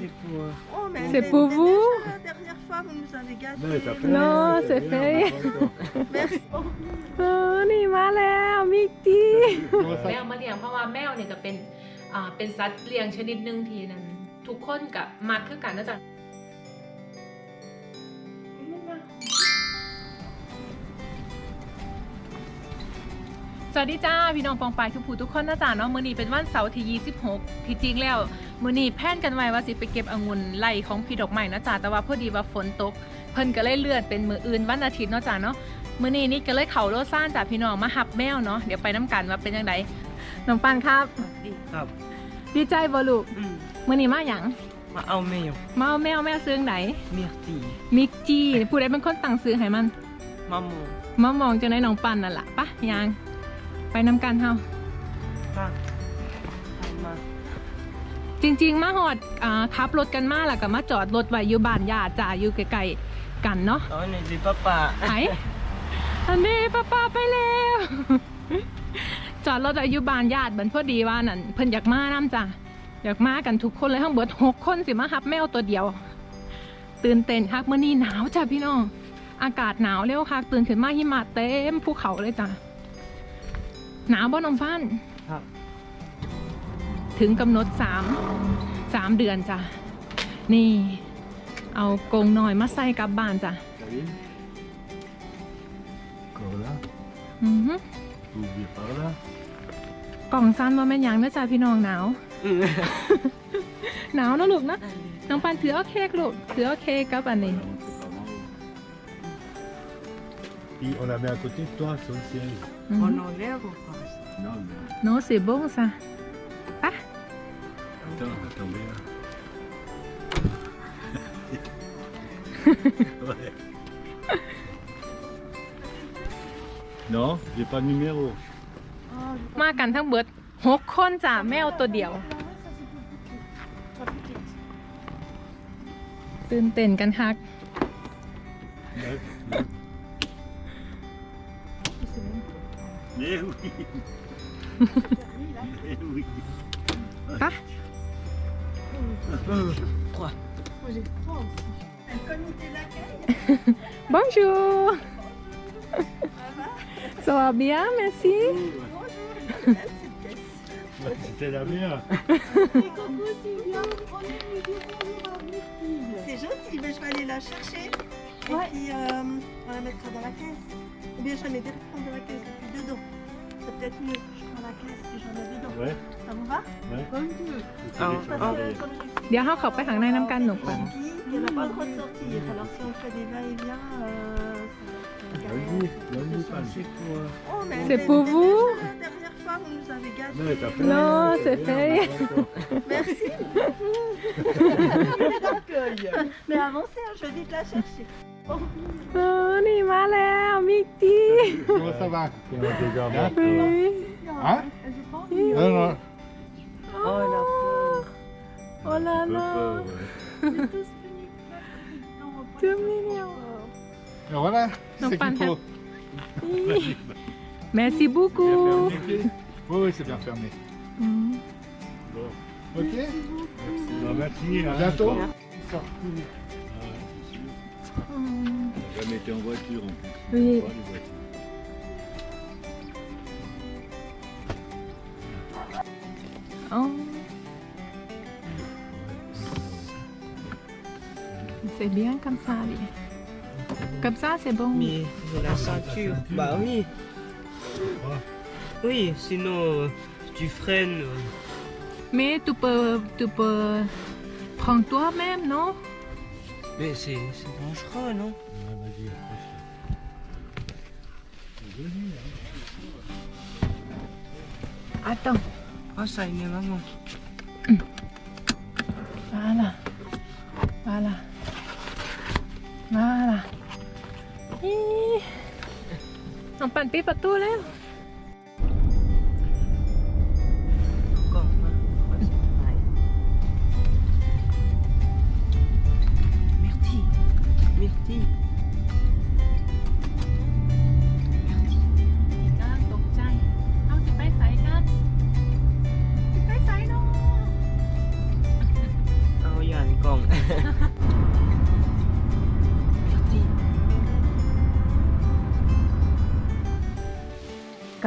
c'est pour. Oh, mais C'est mais- pour mais vous déjà, La dernière fois, vous nous avez gâtés. Mais t'as fait. Non, c'est bien, fait. d'accord. Merci. เออนี่มาแล้วมิกกี้ Comment แม ça วมาเลี้ยงเพราะว่าแมวเนี่ยก็เป็นอ่าเป็นสัตว์เลี้ยงชนิดหนึ่งที่นั้น ทุกคนกับมักคือกันนะจ๊ะ สวัสดีจ้าพี่น้องปองปายทุกผู้ทุกคนนะจ๊ะเนาะมื้อนี้เป็นวันเสาร์ที่26ที่จริงแล้วมื้อนี้แพลนกันไว้ว่าสิไปเก็บองุ่นไล่ของพี่ดอกไม้นะจ๊ะแต่ว่าพอดีว่าฝนตกเพิ่นก็เลยเลื่อนเป็นมื้ออื่นวันอาทิตย์เนาะจ้ะเนาะมื้อนี้นี่ก็เลยเขาโลซ่านจากพี่น้องมาหับแมวเนาะเดี๋ยวไปน้ำกันว่าเป็นยังไงน้องปันครับครับ ดีใจบ่ลูกอืมมื้อนี้มาหยังมาเอาแมวมาเอาแมวแมวซื้อไหนเมียตีมิกจี้ผู้ใดเป็นคนตั้งซื้อให้มันมาโมมามองจังไดน้องปันนั่นล่ะปะยาง ไปน้ำกันเฮาป้าให้มาจริง ๆ มาหอดอ่าขับรถกันมาแล้วก็มาจอดรถไว้อยู่บ้านญาติจ้าอยู่ใกล้ๆกันเนาะอ๋อนี่ดิป้าป้าไหนอันนี้ป้าป้าไปแล้ว จอดรถอายุบานญาติเหมือนพอดีว่านั่นเพิ่นอยากมาน้ำจ้ะอยากมากันทุกคนเลยทั้งเบิดหกคนสิมาหับแมวตัวเดียว ตื่นเต้นคักเมื่อนี้หนาวจ้ะพี่น้องอากาศหนาวเร็วคักตื่นขึ้นมาหิมะเต็มภูเขาเลยจ้ะ หนาวบ่น้องฟันครับ ถึงกำหนดสามสามเดือนจ้ะ นี่ เอากรงหน่อยมาใส่กลับบ้านจ้ะ T'as vu Encore là. อือหือ Oublie par là. กล่องสั้นว่าแม่นหยังนะจ๊ะพี่น้องหนาวอืมหนาวนะลูกนะน้องปันถือเอาเค้กลูกถือเอาเค้กกับอันนี้ Voilà, on peut pas manger. Puis on la met à côté de toi sur le ciel. อืม On enlève ou pas Non, mais โน้สีบงซะปะ attends, attendez là. ouais. Non, j'ai pas de numéro. มากันทั้งเบิดหกคนจ้ะแมวตัวเดียว ตื่นเต้นกันคัก Neuf, neuf. Mais oui. ะ Trois. Un comité d'accueil. Bonjour Ça va bien, merci Bonjour. C'était la mienne. C'est gentil, mais je vais aller la chercher. Et puis, euh, on la mettra dans la caisse. Ou bien j'en ai des prendre dans la caisse dedans C'est peut-être mieux. Je prends la caisse et j'en ai dedans. Ouais, Ça vous va ouais. Comme tu veux. C'est Ah, les Parce choses que, derrière. comme j'explique, เดี๋ยวเขาเขาไปข้างในน้ำกันหนุกก่อน Puis, il n'y en a pas le droit de sortir. Alors si on fait des va-et-vient, euh, ça va être une Vas-y, galère. vas-y, Ça, Pan. c'est pour. Oh, mais- C'est mais- pour mais vous déjà, La dernière fois, vous nous avez gâtés. Mais t'as fait. Non, c'est bien, fait. d'accord. Merci. d'accueil. Mais avancez, hein, je vais vite la chercher. เออนี่มาแล้วมิกกี้ Comment ça va Comment t'es gardé เฮ้ย Hein Non, non. Oh la pauvre. โอ้ลา Un peu ลา peur, ouais. เจ้ามิเนียว Et voilà, Non, c'est pas qu'il un faut. Merci Bien beaucoup fermé. Oui, oui, c'est bien fermé. อืม Bon. Ok Bah, merci. À bientôt. Mm. Jamais été en voiture en plus. Oui. Voitures. Oh. C'est bien comme ça, Ali. Comme ça, c'est bon. Mais j'ai la ceinture. Bah oui. Oui, sinon tu freines. euh, Mais tu peux, tu peux prendre toi-même, non Mais c'est c'est dangereux, non Ouais, vas-y, approche. Attends. Ah, ça y est, maman. Voilà. Voilà. Voilà. Hi. น้องปั่นปิดประตูแล้ว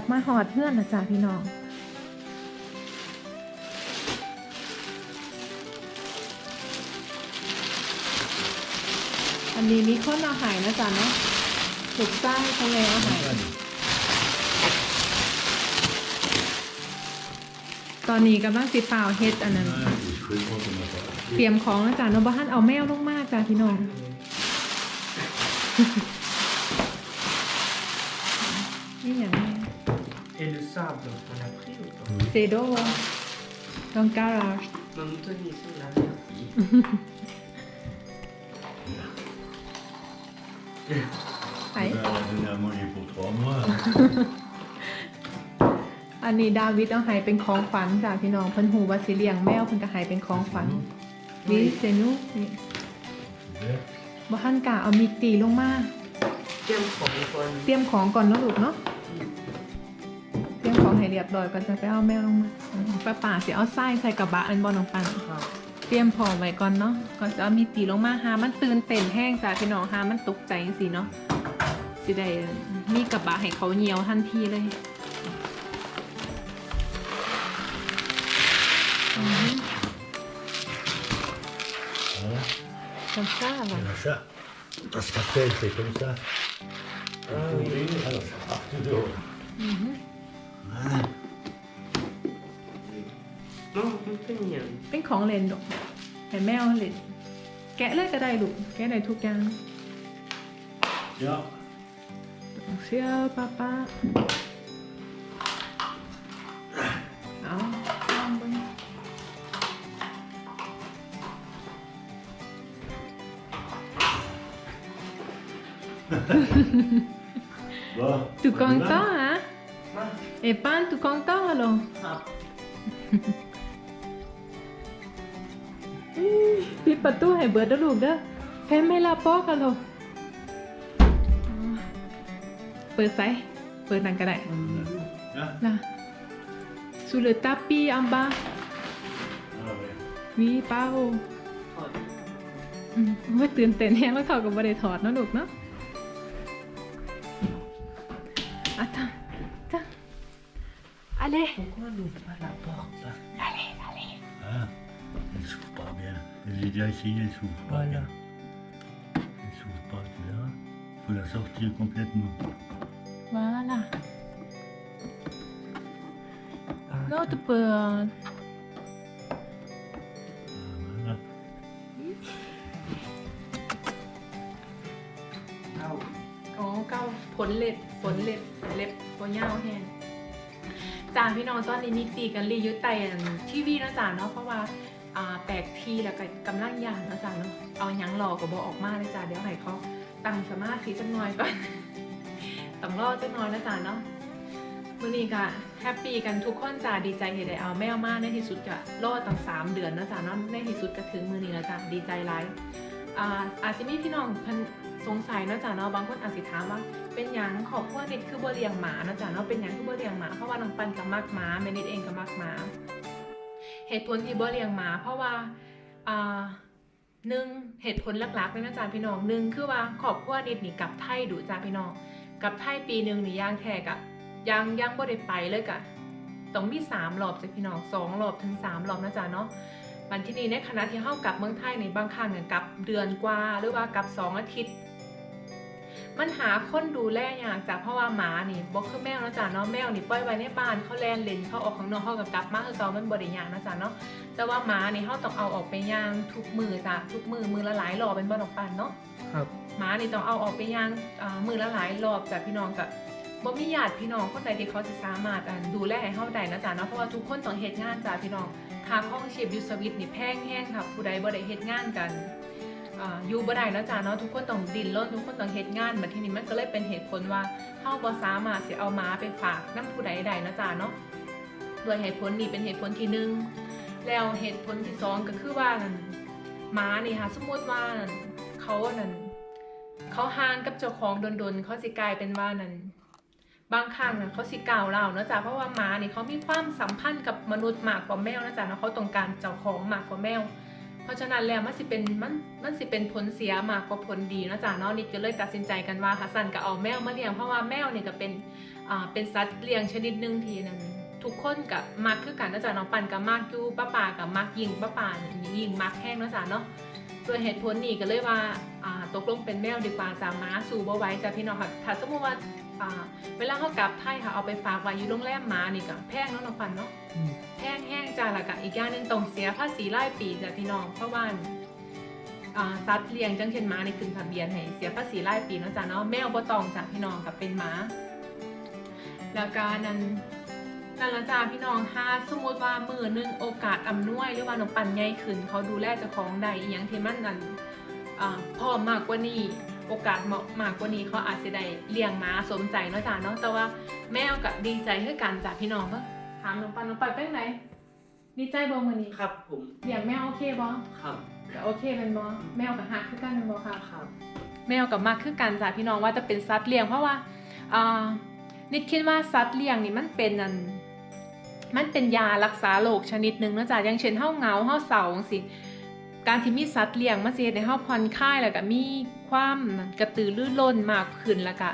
ลับมาหอดเพื่อนนะจ๊ะพี่น้องอันนี้มีคนเอาหายนะจ๊ะเนาะถูกสร้างเขาเลยเอาหาย ตอนนี้กำลังสิเปล่าเฮ็ดอันนั้น เตรียมของนะจ๊ะเนาะบ้านเอาแมวลงมาจ้ะพี่น้อง sable, on l'a pris ou pas เซโดดองการาช Maman Tony, ça, on l'a bien pris. ไหน On a donné à manger pour trois mois. อันนี้ดาวิดเอาใหายเป็นของขวัญจากพี่น้องเพิ่นหูว่าสิเลี้ยงแมวเพิ่นก็ใหายเป็นของขวัญวิเซนุนี่ Vert. บ่ทันกะเอามีตีลงมา Tiens, prends une fois. เตรียมของก่อนเนาะลูกเนาะ เตรียมของให้เรียบร้อยก่อนจะไปเอาแมวลงมาป้าป่าสิเอาไส้ใส่กระบะอันบอน้องปันเตรียมพร้อมไว้ก่อนเนาะก่อนจะเอามีตีลงมาหามันตื่นเต้นแห้งจ้ะพี่น้องหามันตกใจจังซี่เนาะสิได้มีกระบะให้เขาเหนียวทันทีเลยอือฮึ Voilà. comme ça, là. C'est ça. Parce qu'après, c'est comme ça. Ah oui. Alors, ça part tout dehors. อือฮึ Voilà. Non, on peut venir. เป็นของเล่นดอกให้แมวเล่นแกะเลยก็ได้ลูกแกะได้ทุกอย่าง Tiens. เชื่อป้าป้าเอาลอง เบิ่ง Bon. Tu on y va content, hein? Ouais. Et pas tu content alors? Ah. ปิดประตูให้เบิร์ดเด้อลูกเด้อแฟนไม่ลาปอกกันหรอเปิดไซเปิดนั่นก็ได้ Hein นะสูเลตาปีอัมบา Ah ouais. วีเป้าอืมว่าตื่นเต้นแฮงแล้วเขาก็บ่ได้ถอดเนาะลูกเนาะอะ อะไร Pourquoi on n'ouvre pas la porte Hein Elle s'ouvre pas bien. J'ai déjà essayé, elle s'ouvre pas Voilà. bien. Elle s'ouvre pas, tu verras. faut la sortir complètement. ว้าล่ะ No, tu peux. Ah, voilà. Ah oui. อ๋อเก้าผลเล็บผล จ้าพี่น้องตอนนี้มีตีกันรียุไตอันทีวีนะจ้าเนาะเพราะว่าอ่าแตกทีแล้วก็กำลังยานนะจ้าเนาะเอายังรอก็บอออกมาเลยจ้าเดี๋ยวให้เขาตั้งสมาธิจักหน่อยก่อนต้องรอจักหน่อยนะจ้าเนาะมื่อนี้ก็แฮปปี้กันทุกคนจ้าดีใจเห็นได้เอาแมวมาในที่สุดก็รอตั้งสามเดือนนะจ้าเนาะในที่สุดก็ถึงมือนี้แล้วจ้าดีใจหลายอ่าอาจจะมีพี่น้องเพิ่น สงสัยเนาะจ้ะเนาะบางคนอาจสิถามว่า เป็นยังขอบครัวนิดคือบ่เลี้ยงหมาเนาะจ้ะเนาะเป็นยังคือบ่เลี้ยงหมาเพราะว่าน้องปันก็มักหมาแม่นิดเองก็มักหมา เหตุผลที่บ่เลี้ยงหมา เพราะว่าอ่าหนึ่งเหตุผลหลักๆเลยนะจ๊ะพี่น้องหนึ่งคือว่าครอบครัวนิดนี่กับไทยดูจ้ะพี่น้องกับไทยปีหนึ่งนี่ย่างแท้กะยังยังบ่ได้ไปเลยกะต้องมีสามรอบจ้ะพี่น้องสองรอบถึงสามรอบนะจ๊ะเนาะวันที่นี้ในคณะที่เข้ากลับเมืองไทยในบางครั้งเนี่ยกลับเดือนกว่าหรือว่ากลับสองอาทิตย์ มันหาคนดูแลยากจ้ะเพราะว่าหมานี่บอกคือแมวนะจ๊ะเนาะแมวนี่ปล่อยไว้ในบ้านเขาแลนเล่นเขาออกข้างนอกเขาก็กลับมาคือเก่ามันบริยากนะจ๊ะเนาะแต่ว่าหมานี่เขาต้องเอาออกไปย่างทุกมือจ้ะทุกมือมือละหลายรอบเป็นบ่ดอกปันเนาะครับหมานี่ต้องเอาออกไปย่างอ่ามือละหลายรอบจ้ะพี่น้องกับบ่มีญาติพี่น้องคนใดที่เขาจะสามารถอ่าดูแลให้เฮาได้นะจ๊ะเนาะเพราะว่าทุกคนต้องเฮ็ดงานจ้ะพี่น้องค่าครองชีพอยู่สวิตนี่แพงแห้งค่ะผู้ใดบ่ได้เฮ็ดงานกัน อยู่บ่ได้เนาะจ้าเนาะทุกคนต้องดิ้นรนทุกคนต้องเฮ็ดงานบัดทีนี้มันก็เลยเป็นเหตุผลว่าเฮาบ่สามารถสิเอาหมาไปฝากนํผู้ใดได้นะจ้าเนาะด้วยเหตุผลนี้เป็นเหตุผลที่หนึ่งแล้วเหตุผลที่สองก็คือว่านั่นหมานี่ค่ะสมมติว่าเขานั่นเขาห่างกับเจ้าของดนๆเขาสิกลายเป็นว่านั่นบางครั้งนะเขาสิกล่าวเล่าเนาะจ๊ะเพราะว่าหมานี่เขามีความสัมพันธ์กับมนุษย์มากกว่าแมวนะจ๊ะเนาะเขาต้องการเจ้าของมากกว่าแมว ราะราะฉะนั้นแล้วมันสิเป็นมันมันสิเป็นผลเสียมากกว่าผลดีนะจ้ะเนาะนิดก็เลยตัดสินใจกันว่าฮัสซันก็เอาแมวมาเลี้ยงเพราะว่าแมวเนี่ยก็เป็นอ่าเป็นสัตว์เลี้ยงชนิดหนึ่งทีนั่นทุกคนกับมักคือกันเนาะจ้ะน้องปันกับมักยู่ป้าป่ากับมักยิงป้าป่านี่ยิงมักแห้งเนาะจ้ะเนาะส่วนเหตุผลนี่ก็เลยว่าอ่าตกลงเป็นแมวดีกว่าจ้ะม้าสู่บ่ไว้จ้ะพี่น้องค่ะถ้าสมมติว่า อ่าเวลาเขากลับไทยค่ะเอาไปฝากไว้อยู่โรงแรมหมานี่ก็แพงเนาะน้องปันเนาะแห้งแห้งจ้าละกะอีกอย่างหนึงต้องเสียภาษีรายปีจ้ะพี่น้องเพราะว่าอ่าสัตว์เลี้ยงจังเช่นหมาในขึ้นทะเบียนให้เสียภาษีรายปีเนาะจ้ะเนาะแมวบ่ต้องจ้ะพี่น้องกับเป็นหมาแล้วก็นั้นนั่นละจ้าพี่น้องถ้าสมมติว่ามือหนึงโอกาสอำนวยหรือว่าน้องปันใหญ่ขึ้นเขาดูแลเจ้าของได้อีหยังที่มันนั่นอ่าพร้อมมากกว่านี้ โอกาสเหมาะมากกว่านี้เขาอาจจะได้เลี้ยงหมาสมใจเนาะจ้ะเนาะแต่ว่าแมวกับดีใจคือกันจ้ะพี่น้องเบิ่งถามน้องปันน้องปันเป็นไหนดีใจบ่มื้อนี้ครับผมเลี้ยงแมวโอเคบ่ครับก็โอเคแมันบ่แมวกับฮักคือกันแม่นบ่ค่ะครับ แมวกับมักคือกันจ้ะพี่น้องว่าจะเป็นสัตว์เลี้ยงเพราะว่าอ่านิดคิดว่าสัตว์เลี้ยงนี่มันเป็นอันมันเป็นยารักษาโรคชนิดหนึ่งเนาะจ้ะอย่างเช่นเฮาเหงาเฮาเศร้าจังซี่ การที่มีสัตว์เลี้ยงมันสิเฮ็ดให้เฮาผ่อนคลายแล้วก็มีความกระตือรือร้นมากขึ้นแล้วก็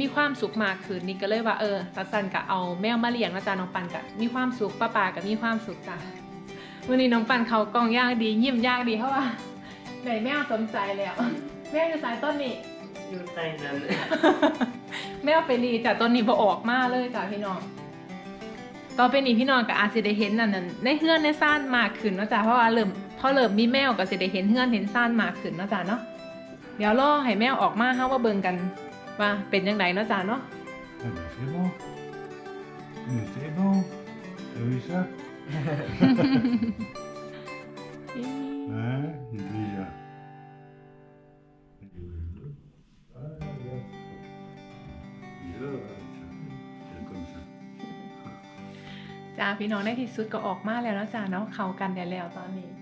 มีความสุขมากขึ้นนี่ก็เลยว่าเออตัดสันก็เอาแมวมาเลี้ยงนะจ๊ะน้องปันก็มีความสุขป้าปาก็มีความสุขจ้ะวันนี้น้องปันเขากล้องย่างดียิ้มย่างดีเพราะว่าไหนแมวสนใจแล้ว แมวอยู่สายต้นนี่อยู่ใต้นั้นแมวไปรีจากต้นนี้พอออกมาเลยจ้ะพี่น้องต่อไปนี้พี่น้องก็อาจจะได้เห็นนั่นนั่นในเฮือนในซ่านมากขึ้นเนาะจ้ะเพราะว่าเริ่ม พอเริ่มมีแมวก็จะได้เห็นเฮือนเห็นซ่านมากขึ้นเนาะจ้ะเนาะเดี๋ยวรอให้แมวออกมาเฮาว่าเบิ่งกันว่าเป็นยังไงเนาะจ้ะเนาะ Ah ben, c'est bon. Mais c'est bon. T'as vu ça Hein Il dit là. Ah, regarde. Il est là, là, c'est comme ça. จ้าพี่น้องในที่สุดก็ออกมาแล้วเนาะจ้าเนาะเข้ากันได้แล้วตอนนี้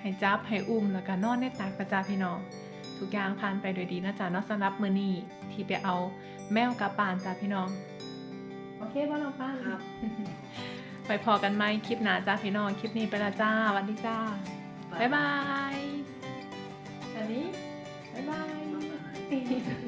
ให้จับให้อุ้มแล้วก็นอนในตักกระจ้าพี่น้อง ทุกอย่างผ่านไปโดยดีนะจ๊ะเนาะสำหรับมื้อนี้ที่ไปเอาแมวกลับบ้านจ้าพี่น้อง โอเคป่ะน้องป้านครับ ไปพอกันไหมคลิปหน้าจ้าพี่น้อง คลิปนี้ไปและจ้าสวัสดีจ้าบ๊ายบายอันนี้บ๊ายบาย